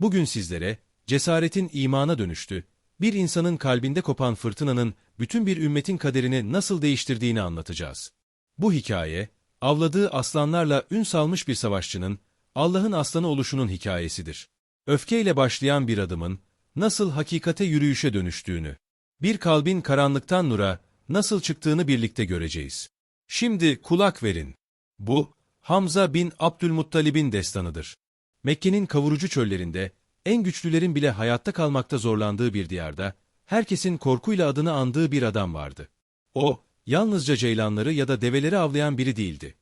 Bugün sizlere, cesaretin imana dönüştü, bir insanın kalbinde kopan fırtınanın bütün bir ümmetin kaderini nasıl değiştirdiğini anlatacağız. Bu hikaye, avladığı aslanlarla ün salmış bir savaşçının, Allah'ın aslanı oluşunun hikayesidir. Öfkeyle başlayan bir adımın, nasıl hakikate yürüyüşe dönüştüğünü, bir kalbin karanlıktan nura nasıl çıktığını birlikte göreceğiz. Şimdi kulak verin. Bu, Hamza bin Abdülmuttalib'in destanıdır. Mekke'nin kavurucu çöllerinde, en güçlülerin bile hayatta kalmakta zorlandığı bir diyarda, herkesin korkuyla adını andığı bir adam vardı. O, yalnızca ceylanları ya da develeri avlayan biri değildi.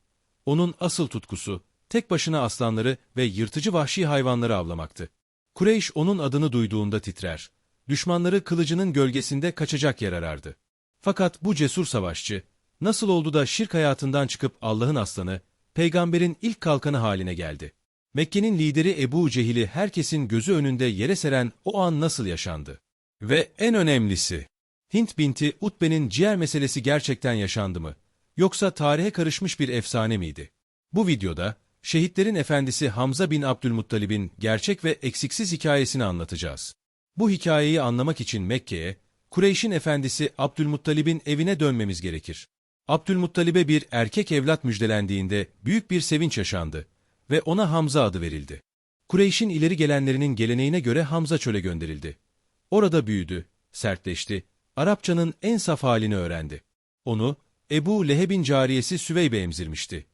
Onun asıl tutkusu, tek başına aslanları ve yırtıcı vahşi hayvanları avlamaktı. Kureyş onun adını duyduğunda titrer. Düşmanları kılıcının gölgesinde kaçacak yer arardı. Fakat bu cesur savaşçı, nasıl oldu da şirk hayatından çıkıp Allah'ın aslanı, peygamberin ilk kalkanı haline geldi? Mekke'nin lideri Ebu Cehil'i herkesin gözü önünde yere seren o an nasıl yaşandı? Ve en önemlisi, Hint binti Utbe'nin ciğer meselesi gerçekten yaşandı mı? Yoksa tarihe karışmış bir efsane miydi? Bu videoda, şehitlerin efendisi Hamza bin Abdülmuttalib'in gerçek ve eksiksiz hikayesini anlatacağız. Bu hikayeyi anlamak için Mekke'ye, Kureyş'in efendisi Abdülmuttalib'in evine dönmemiz gerekir. Abdülmuttalib'e bir erkek evlat müjdelendiğinde büyük bir sevinç yaşandı ve ona Hamza adı verildi. Kureyş'in ileri gelenlerinin geleneğine göre Hamza çöle gönderildi. Orada büyüdü, sertleşti, Arapçanın en saf halini öğrendi. Onu, Ebu Leheb'in cariyesi Süveybe emzirmişti.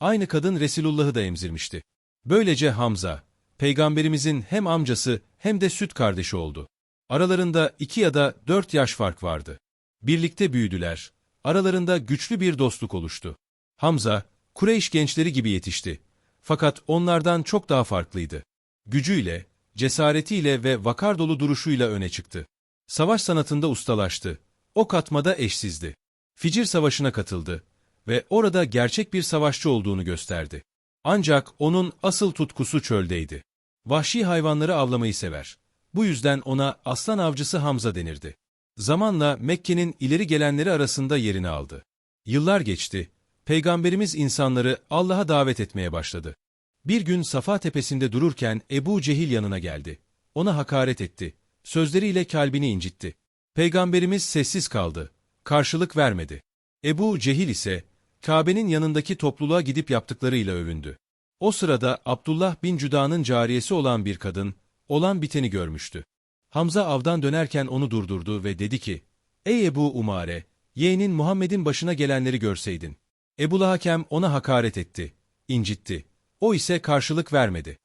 Aynı kadın Resulullah'ı da emzirmişti. Böylece Hamza, peygamberimizin hem amcası hem de süt kardeşi oldu. Aralarında iki ya da dört yaş fark vardı. Birlikte büyüdüler. Aralarında güçlü bir dostluk oluştu. Hamza, Kureyş gençleri gibi yetişti. Fakat onlardan çok daha farklıydı. Gücüyle, cesaretiyle ve vakar dolu duruşuyla öne çıktı. Savaş sanatında ustalaştı. O katmada eşsizdi. Ficir Savaşı'na katıldı ve orada gerçek bir savaşçı olduğunu gösterdi. Ancak onun asıl tutkusu çöldeydi. Vahşi hayvanları avlamayı sever. Bu yüzden ona aslan avcısı Hamza denirdi. Zamanla Mekke'nin ileri gelenleri arasında yerini aldı. Yıllar geçti. Peygamberimiz insanları Allah'a davet etmeye başladı. Bir gün Safa tepesinde dururken Ebu Cehil yanına geldi. Ona hakaret etti. Sözleriyle kalbini incitti. Peygamberimiz sessiz kaldı. Karşılık vermedi. Ebu Cehil ise Kabe'nin yanındaki topluluğa gidip yaptıklarıyla övündü. O sırada Abdullah bin Cüda'nın cariyesi olan bir kadın, olan biteni görmüştü. Hamza avdan dönerken onu durdurdu ve dedi ki, Ey Ebu Umare, yeğenin Muhammed'in başına gelenleri görseydin. Ebu Hakem ona hakaret etti, incitti. O ise karşılık vermedi.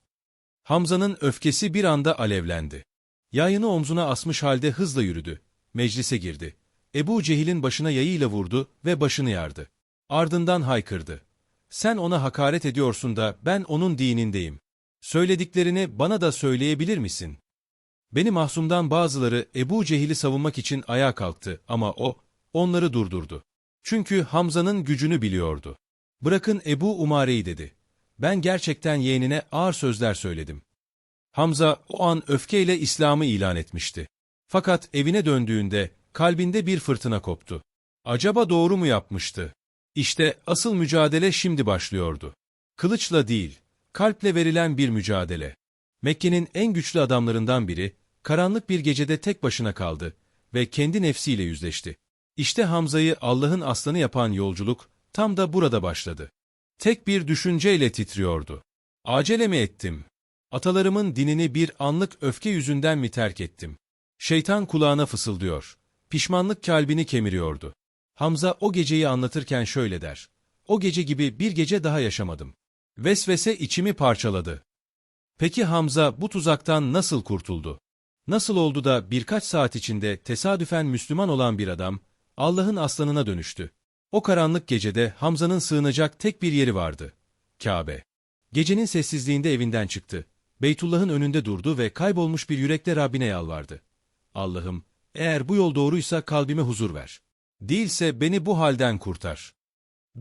Hamza'nın öfkesi bir anda alevlendi. Yayını omzuna asmış halde hızla yürüdü. Meclise girdi. Ebu Cehil'in başına yayıyla vurdu ve başını yardı. Ardından haykırdı. Sen ona hakaret ediyorsun da ben onun dinindeyim. Söylediklerini bana da söyleyebilir misin? Beni mahsumdan bazıları Ebu Cehil'i savunmak için ayağa kalktı ama o, onları durdurdu. Çünkü Hamza'nın gücünü biliyordu. Bırakın Ebu Umare'yi dedi. Ben gerçekten yeğenine ağır sözler söyledim. Hamza o an öfkeyle İslam'ı ilan etmişti. Fakat evine döndüğünde kalbinde bir fırtına koptu. Acaba doğru mu yapmıştı? İşte asıl mücadele şimdi başlıyordu. Kılıçla değil, kalple verilen bir mücadele. Mekke'nin en güçlü adamlarından biri, karanlık bir gecede tek başına kaldı ve kendi nefsiyle yüzleşti. İşte Hamza'yı Allah'ın aslanı yapan yolculuk tam da burada başladı. Tek bir düşünceyle titriyordu. Acele mi ettim? Atalarımın dinini bir anlık öfke yüzünden mi terk ettim? Şeytan kulağına fısıldıyor. Pişmanlık kalbini kemiriyordu. Hamza o geceyi anlatırken şöyle der. O gece gibi bir gece daha yaşamadım. Vesvese içimi parçaladı. Peki Hamza bu tuzaktan nasıl kurtuldu? Nasıl oldu da birkaç saat içinde tesadüfen Müslüman olan bir adam, Allah'ın aslanına dönüştü? O karanlık gecede Hamza'nın sığınacak tek bir yeri vardı. Kabe. Gecenin sessizliğinde evinden çıktı. Beytullah'ın önünde durdu ve kaybolmuş bir yürekle Rabbine yalvardı. Allah'ım, eğer bu yol doğruysa kalbime huzur ver. Değilse beni bu halden kurtar.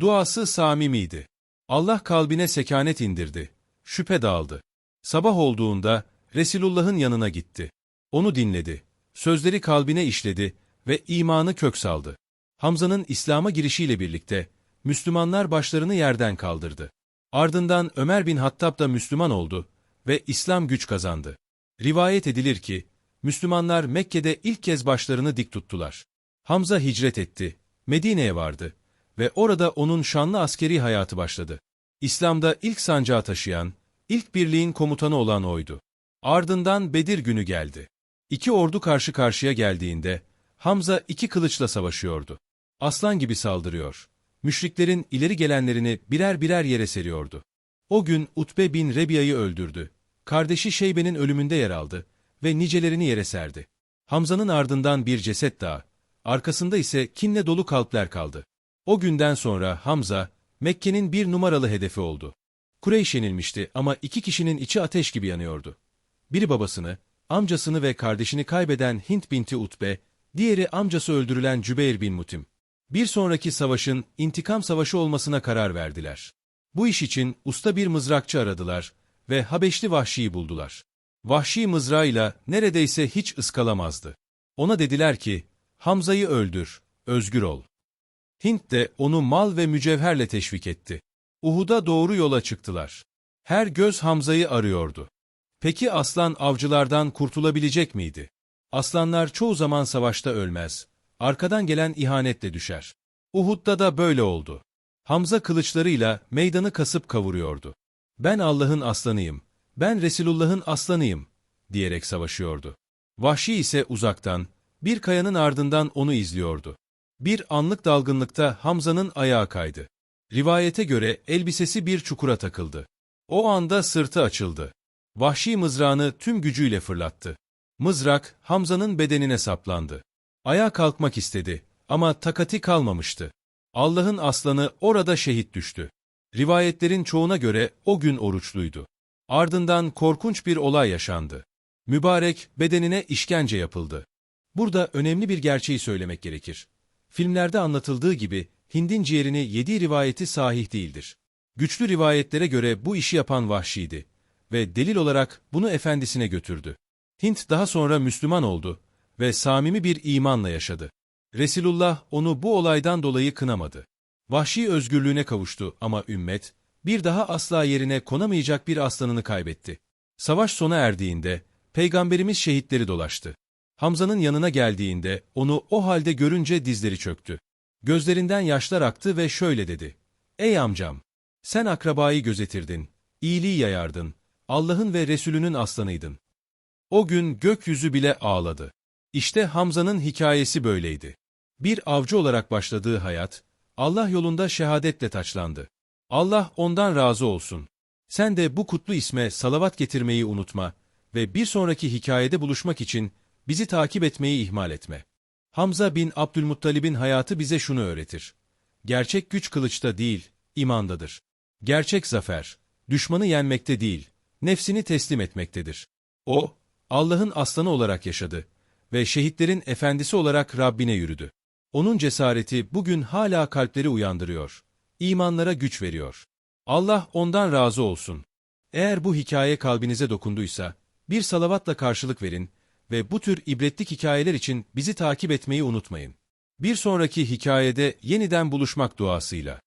Duası samimiydi. Allah kalbine sekanet indirdi. Şüphe dağıldı. Sabah olduğunda Resulullah'ın yanına gitti. Onu dinledi. Sözleri kalbine işledi ve imanı kök saldı. Hamza'nın İslam'a girişiyle birlikte Müslümanlar başlarını yerden kaldırdı. Ardından Ömer bin Hattab da Müslüman oldu ve İslam güç kazandı. Rivayet edilir ki, Müslümanlar Mekke'de ilk kez başlarını dik tuttular. Hamza hicret etti, Medine'ye vardı ve orada onun şanlı askeri hayatı başladı. İslam'da ilk sancağı taşıyan, ilk birliğin komutanı olan oydu. Ardından Bedir günü geldi. İki ordu karşı karşıya geldiğinde, Hamza iki kılıçla savaşıyordu. Aslan gibi saldırıyor. Müşriklerin ileri gelenlerini birer birer yere seriyordu. O gün Utbe bin Rebiya'yı öldürdü. Kardeşi Şeybe'nin ölümünde yer aldı ve nicelerini yere serdi. Hamza'nın ardından bir ceset daha, arkasında ise kinle dolu kalpler kaldı. O günden sonra Hamza, Mekke'nin bir numaralı hedefi oldu. Kureyş yenilmişti ama iki kişinin içi ateş gibi yanıyordu. Biri babasını, amcasını ve kardeşini kaybeden Hint binti Utbe, diğeri amcası öldürülen Cübeyr bin Mutim. Bir sonraki savaşın intikam savaşı olmasına karar verdiler. Bu iş için usta bir mızrakçı aradılar ve Habeşli Vahşi'yi buldular. Vahşi mızrağıyla neredeyse hiç ıskalamazdı. Ona dediler ki, Hamza'yı öldür, özgür ol. Hint de onu mal ve mücevherle teşvik etti. Uhud'a doğru yola çıktılar. Her göz Hamza'yı arıyordu. Peki aslan avcılardan kurtulabilecek miydi? Aslanlar çoğu zaman savaşta ölmez. Arkadan gelen ihanetle düşer. Uhud'da da böyle oldu. Hamza kılıçlarıyla meydanı kasıp kavuruyordu. Ben Allah'ın aslanıyım, ben Resulullah'ın aslanıyım, diyerek savaşıyordu. Vahşi ise uzaktan, bir kayanın ardından onu izliyordu. Bir anlık dalgınlıkta Hamza'nın ayağı kaydı. Rivayete göre elbisesi bir çukura takıldı. O anda sırtı açıldı. Vahşi mızrağını tüm gücüyle fırlattı. Mızrak Hamza'nın bedenine saplandı. Ayağa kalkmak istedi ama takati kalmamıştı. Allah'ın aslanı orada şehit düştü. Rivayetlerin çoğuna göre o gün oruçluydu. Ardından korkunç bir olay yaşandı. Mübarek bedenine işkence yapıldı. Burada önemli bir gerçeği söylemek gerekir. Filmlerde anlatıldığı gibi Hind'in ciğerini yediği rivayeti sahih değildir. Güçlü rivayetlere göre bu işi yapan Vahşi'ydi ve delil olarak bunu efendisine götürdü. Hint daha sonra Müslüman oldu ve samimi bir imanla yaşadı. Resulullah onu bu olaydan dolayı kınamadı. Vahşi özgürlüğüne kavuştu ama ümmet, bir daha asla yerine konamayacak bir aslanını kaybetti. Savaş sona erdiğinde, Peygamberimiz şehitleri dolaştı. Hamza'nın yanına geldiğinde onu o halde görünce dizleri çöktü. Gözlerinden yaşlar aktı ve şöyle dedi. Ey amcam! Sen akrabayı gözetirdin, iyiliği yayardın, Allah'ın ve Resulünün aslanıydın. O gün gökyüzü bile ağladı. İşte Hamza'nın hikayesi böyleydi. Bir avcı olarak başladığı hayat, Allah yolunda şehadetle taçlandı. Allah ondan razı olsun. Sen de bu kutlu isme salavat getirmeyi unutma ve bir sonraki hikayede buluşmak için bizi takip etmeyi ihmal etme. Hamza bin Abdülmuttalib'in hayatı bize şunu öğretir. Gerçek güç kılıçta değil, imandadır. Gerçek zafer, düşmanı yenmekte değil, nefsini teslim etmektedir. O, Allah'ın aslanı olarak yaşadı ve şehitlerin efendisi olarak Rabbine yürüdü. Onun cesareti bugün hala kalpleri uyandırıyor, imanlara güç veriyor. Allah ondan razı olsun. Eğer bu hikaye kalbinize dokunduysa, bir salavatla karşılık verin ve bu tür ibretlik hikayeler için bizi takip etmeyi unutmayın. Bir sonraki hikayede yeniden buluşmak duasıyla.